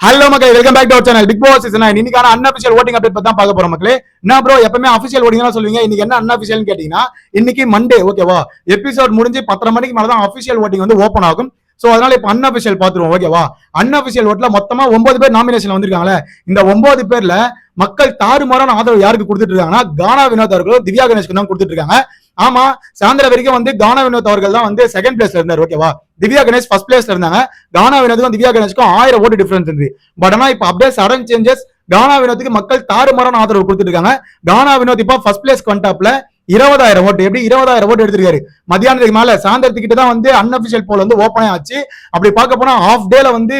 Hello மக்களே welcome back to our channel Bigg Boss season இன்னைக்கான unofficial voting update பத்தி தான் பார்க்க போறோம் மக்களே. என்ன ப்ரோ எப்பவுமே அபிஷியல் ஓட்டிங் தான் சொல்லுவீங்க. இன்னைக்கு என்ன அன்அபிஷியல் கேட்டீங்கன்னா இன்னைக்கு மண்டே ஓகேவா எபிசோட் முடிஞ்சு பத்தரை மணிக்கு மேல தான் அபிஷியல் ஓட்டிங் வந்து ஓப்பன் ஆகும். சோ அதனால இப்ப அன்அபிஷியல் பாத்துருவோம் ஓகேவா அன்அபிஷியல் ஓட்டில் மொத்தமா ஒன்பது பேர் நாமினேஷன் வந்திருக்காங்களே. இந்த ஒன்பது பேர்ல மக்கள் தாறுமாறான ஆதரவு யாருக்கு கொடுத்துட்டு இருக்காங்கன்னா கானா வினோத் அவர்களும் திவ்யா கணேஷ்க்கு தான் கொடுத்துட்டு இருக்காங்க ஆமா சாயந்தரம் வரைக்கும் வந்து கானா வினோத் அவர்கள் தான் வந்து செகண்ட் பிளேஸ்ல இருந்தார் ஓகேவா திவ்யா கணேஷ் ஃபர்ஸ்ட் பிளேஸ்ல இருந்தாங்க. கானா வினோத்துக்கும் திவ்யா கணேஷ்க்கும் ஆயிரம் ஓட்டு டிஃபரன்ஸ் இருந்தது பட் ஆனா இப்ப அப்படியே சடன் சேஞ்சஸ் கானா வினோத்துக்கு மக்கள் தாறுமாறான ஆதரவு கொடுத்துருக்காங்க கானா வினோத் இப்போ ஃபர்ஸ்ட் பிளேஸ் வந்துட்டாப்ல இருபதாயிரம் ஓட்டு. எப்படி இருபதாயிரம் ஓட்டு எடுத்திருக்காரு? மத்தியானத்துக்கு மேல சாயந்தரத்துக்கிட்ட தான் வந்து அன்அபிஷியல் போல் வந்து ஓப்பனே ஆச்சு. அப்படி பார்க்க போனா ஆஃப் டேல வந்து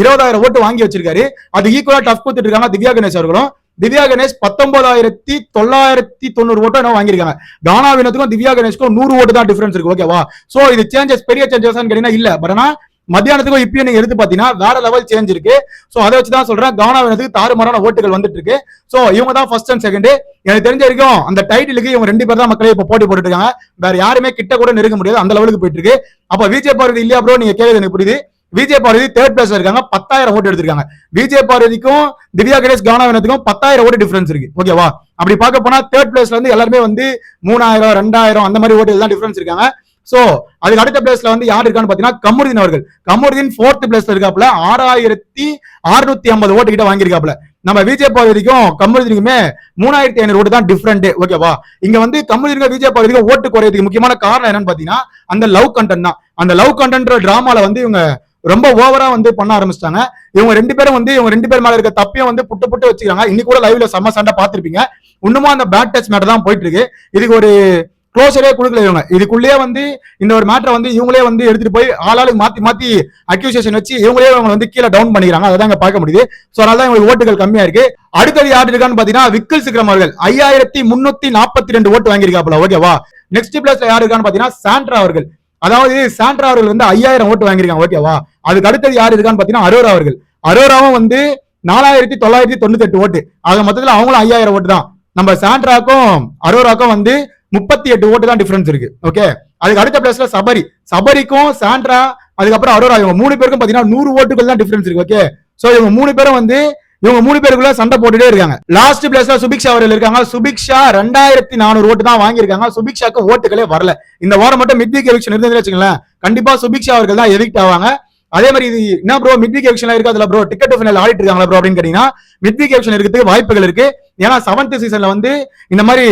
இருபதாயிரம் ஓட்டு வாங்கி வச்சிருக்காரு. அது ஈக்குவலா டஃப் கொடுத்துட்டு இருக்காங்க திவ்யா கணேஷ் அவர்களும். திவ்யா கணேஷ் பத்தொன்பதாயிரத்தி தொள்ளாயிரத்தி தொண்ணூறு ஓட்டோ என்ன வாங்கியிருக்காங்க. கானா வினத்துக்கும் திவ்யா கணேஷ்க்கும் நூறு ஓட்டு தான் டிஃபரன்ஸ் இருக்கு ஓகேவா சோ இது சேஞ்சஸ் பெரிய சேஞ்சஸ் கேட்டீங்கன்னா இல்ல. பட் ஆனா மத்தியானத்துக்கும் இப்பயும் நீங்க எடுத்து பாத்தீங்கன்னா வேற லெவல் சேஞ்ச் இருக்கு. சோ அதை வச்சு தான் சொல்றேன். கானா வினத்துக்கு தாறுமாறான ஓட்டுகள் வந்துட்டு இருக்கு. சோ இவங்க தான் ஃபர்ஸ்ட் அண்ட் செகண்ட் எனக்கு தெரிஞ்ச வரைக்கும் அந்த டைட்டிலுக்கு இவங்க ரெண்டு பேர் தான் மக்களே இப்ப போட்டி போட்டுட்டு இருக்காங்க. வேற யாருமே கிட்ட கூட நெருங்க முடியாது. அந்த லெவலுக்கு போயிட்டு இருக்கு. அப்ப விஜய் பார்வதி இல்லையா ப்ரோ நீங்க கேள்வி எனக்கு புரியுது. விஜய பார்வதி தேர்ட் பிளேஸ்ல இருக்காங்க. பத்தாயிரம் ஓட்டு எடுத்திருக்காங்க. விஜய பார்வதிக்கும் திவ்யா கணேஷ் கவனவனத்துக்கும் பத்தாயிரம் ஓட்டு டிஃபரன்ஸ் இருக்கு. ஓகேவா அப்படி பார்க்க போனா தேர்ட் பிளேஸ்ல இருந்து எல்லாருமே வந்து மூணாயிரம் ரெண்டாயிரம் அந்த மாதிரி ஓட்டு தான் டிஃபரன்ஸ் இருக்காங்க. சோ அதுக்கு அடுத்த பிளேஸ்ல வந்து யார் இருக்கான்னு பாத்தீங்கன்னா கமருதீன் அவர்கள். கமருதீன் ஃபோர்த் பிளேஸ்ல இருக்காப்ல ஆறாயிரத்தி அறுநூத்தி ஐம்பது ஓட்டு கிட்ட வாங்கியிருக்காப்ல நம்ம விஜய் பகுதிக்கும் கமருதீனுக்குமே மூணாயிரத்தி ஐநூறு ஓட்டு தான் டிஃபரெண்ட் ஓகேவா இங்க வந்து கமருதீனுக்கு விஜய் பகுதிக்கும் ஓட்டு குறையதுக்கு முக்கியமான காரணம் என்னன்னு பாத்தீங்கன்னா அந்த லவ் கண்டென்ட் தான். அந்த லவ் கண்டென்ட் டிராமால வந்து இவங்க ரொம்ப ஓவரா வந்து பண்ண ஆரம்பிச்சிட்டாங்க. இவங்க ரெண்டு பேரும் வந்து இவங்க ரெண்டு பேர் மேல இருக்க தப்பையும் வந்து புட்டு புட்டு வச்சுக்கிறாங்க. இன்னைக்கு கூட லைவ்ல செம்ம சண்டை பார்த்துருப்பீங்க. இன்னுமா அந்த பேட் டச் மேட்டர் தான் போயிட்டு இருக்கு இதுக்கு ஒரு க்ளோஸரே கொடுக்கல இவங்க. இதுக்குள்ளேயே வந்து இந்த ஒரு மேட்டரை வந்து இவங்களே வந்து எடுத்துட்டு போய் ஆளாளுக்கு மாத்தி மாத்தி அக்யூசியேஷன் வச்சு இவங்களே அவங்க வந்து கீழே டவுன் பண்ணிக்கிறாங்க. அதான் இங்க பார்க்க முடியுது. ஸோ அதனால தான் இவங்களுக்கு ஓட்டுகள் கம்மியா இருக்கு. அடுத்தது யார் இருக்கான்னு பாத்தீங்கன்னா விக்கல் சிக்ரம் அவர்கள். ஐயாயிரத்தி முன்னூத்தி நாற்பத்தி ரெண்டு ஓட்டு வாங்கியிருக்காப்ல ஓகேவா நெக்ஸ்ட் பிளேஸ்ல யார் இருக்கான்னு பாத்தீங்கன்னா சாண்ட்ரா அவர்கள். அதாவது சாண்ட்ரா அவர்கள் வந்து ஐயாயிரம் ஓட்டு வாங்கியிருக்காங்க ஓகேவா அதுக்கு அடுத்தது யார் இருக்கான்னு பாத்தீங்கன்னா அரோரா அவர்கள். அரோராவும் வந்து நாலாயிரத்தி தொள்ளாயிரத்தி தொண்ணூத்தி எட்டு ஓட்டு. ஆக மொத்தத்துல அவங்களும் ஐயாயிரம் ஓட்டு தான். நம்ம சாண்ட்ராக்கும் அரோராக்கும் வந்து முப்பத்தி எட்டு ஓட்டு தான் டிஃபரன்ஸ் இருக்கு ஓகே அதுக்கு அடுத்த பிளேஸ்ல சபரி. சபரிக்கும் சாண்ட்ரா அதுக்கப்புறம் அரோரா இவங்க மூணு பேருக்கும் பாத்தீங்கன்னா நூறு ஓட்டுகள் தான் டிஃபரன்ஸ் இருக்கு ஓகே சோ இவங்க மூணு பேரும் வந்து இவங்க மூணு பேருக்குள்ள சண்டை போட்டுட்டே இருக்காங்க. லாஸ்ட் பிளேஸ்ல சுபிக்ஷா அவர்கள் இருக்காங்க. சுபிக்ஷா ரெண்டாயிரத்தி நானூறு ஓட்டு தான் வாங்கியிருக்காங்க. சுபிக்ஷாக்கு ஓட்டுகளே வரல. இந்த வாரம் மட்டும் மிட்வீக் எலெக்ஷன் இருந்ததுன்னு வச்சுங்களேன் கண்டிப்பா சுபிக்ஷா அவர்கள் தான் எவிக்ட் ஆவாங்க. அதே மாதிரி இது என்ன ப்ரோ மிட்வீக் எலெக்ஷன் இருக்காதுல ப்ரோ டிக்கெட் ஃபைனல் ஆடிட்டு இருக்காங்களா ப்ரோ அப்படின்னு கேட்டீங்கன்னா மிட்வீக் எலெக்ஷன் இருக்கிறதுக்கு வாய்ப்புகள் இருக்கு. ஏன்னா செவன்த் சீசன்ல வந்து இந்த மாதிரி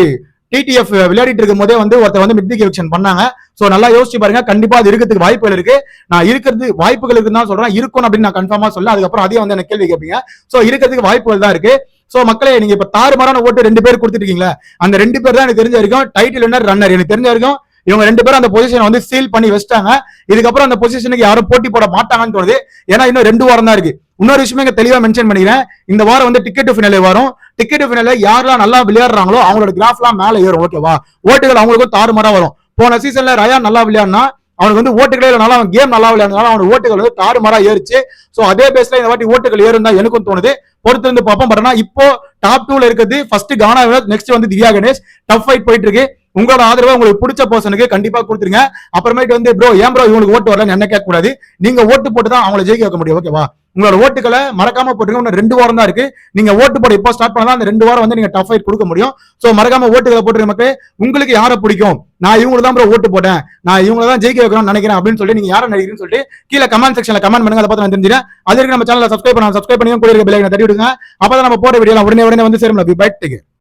டிடிஎஃப் விளையாடிட்டு இருக்கும் போதே வந்து ஒருத்தர் வந்து மிட்வீக் எவிக்ஷன் பண்ணாங்க. ஸோ நல்லா யோசிச்சு பாருங்க. கண்டிப்பா அது இருக்கிறதுக்கு வாய்ப்புகள் இருக்கு. நான் இருக்கிறது வாய்ப்புகள் இருக்குன்னு தான் சொல்றேன். இருக்கும் அப்படின்னு நான் கன்ஃபார்மா சொல்ல அதுக்கப்புறம் அதையும் வந்து எனக்கு கேள்வி கேட்பீங்க ஸோ இருக்கிறதுக்கு வாய்ப்புகள் தான் இருக்கு. சோ மக்களே நீங்க இப்ப தாறுமாறான ஓட்டு ரெண்டு பேர் கொடுத்துருக்கீங்களா அந்த ரெண்டு பேர் தான் எனக்கு தெரிஞ்ச வரைக்கும் டைட்டில் வின்னர் ரன்னர் எனக்கு தெரிஞ்ச வரைக்கும் இவங்க ரெண்டு பேரும் அந்த பொசிஷனை வந்து சீல் பண்ணி வச்சிட்டாங்க. இதுக்கப்புறம் அந்த பொசிஷனுக்கு யாரும் போட்டி போட மாட்டாங்கன்னு தோணுது. ஏன்னா இன்னும் ரெண்டு வாரம் தான் இருக்கு. இன்னொரு விஷயம் இங்க தெளிவா மென்ஷன் பண்ணிக்கிறேன். இந்த வாரம் வந்து டிக்கெட் ஃபினாலே வரும். டிக்கெட் ஃபினால யாரெல்லாம் நல்லா விளையாடுறாங்களோ அவங்களோட கிராஃப்லாம் மேல ஏறும் ஓகேவா ஓட்டுகள் அவங்களுக்கும் தாறுமாறா வரும். போன சீசன்ல ரயா நல்லா விளையாடினா அவனுக்கு வந்து ஓட்டுகளே இல்லைனாலும் அவன் கேம் நல்லா விளையாடுனாலும் அவனோட ஓட்டுகள் வந்து தாறுமாறா ஏறிச்சு. சோ அதே பேஸ்ல இந்த வாட்டி ஓட்டுகள் ஏறும் தான் எனக்கும் தோணுது. பொறுத்து இருந்து பார்ப்போம். பட் ஆனா இப்போ டாப் டூல இருக்கிறது ஃபர்ஸ்ட் கானா நெக்ஸ்ட் வந்து திவ்யா கணேஷ். டஃப் ஃபைட் போயிட்டு இருக்கு உங்களோட ஆதரவை உங்களுக்கு பிடிச்ச பர்சனுக்கு கண்டிப்பா கொடுத்துருங்க. அப்புறமேட்டு வந்து ப்ரோ ஏன் ப்ரோ இவங்களுக்கு ஓட்டு வரலன்னு என்ன கேட்க கூடாது நீங்க ஓட்டு போட்டு தான் அவங்கள ஜெயிக்க வைக்க முடியும் ஓகேவா உங்களோட ஓட்டுகளை மறக்காம போட்டுருங்க இன்னும் ரெண்டு வாரம் தான் இருக்கு. நீங்க ஓட்டு போட இப்போ ஸ்டார்ட் பண்ணலாம் அந்த ரெண்டு வாரம் வந்து நீங்க டஃப் ஃபைட் கொடுக்க முடியும். ஸோ மறக்காம ஓட்டுகளை போட்டுருங்க மக்களே. உங்களுக்கு யாரை பிடிக்கும்? நான் இவங்களை தான் ப்ரோ ஓட்டு போட்டேன். நான் இவங்களை தான் ஜெயிக்க வைக்கணும்னு நினைக்கிறேன் அப்படின்னு சொல்லி நீங்க யாரை நினைக்கிறேன்னு சொல்லிட்டு கீழே கமெண்ட் செக்ஷன்ல கமெண்ட் பண்ணுங்க. அதை பார்த்து நான் தெரிஞ்சுறேன் அதுக்கு நம்ம சேனலை சப்ஸ்கிரைப் பண்ணலாம் சப்ஸ்கிரைப் பண்ணி கூட இருக்க தட்டி விடுங்க. அப்பதான் நம்ம போற வீடியோ உடனே உடனே வந்து சேரும். பைட்டுக்கு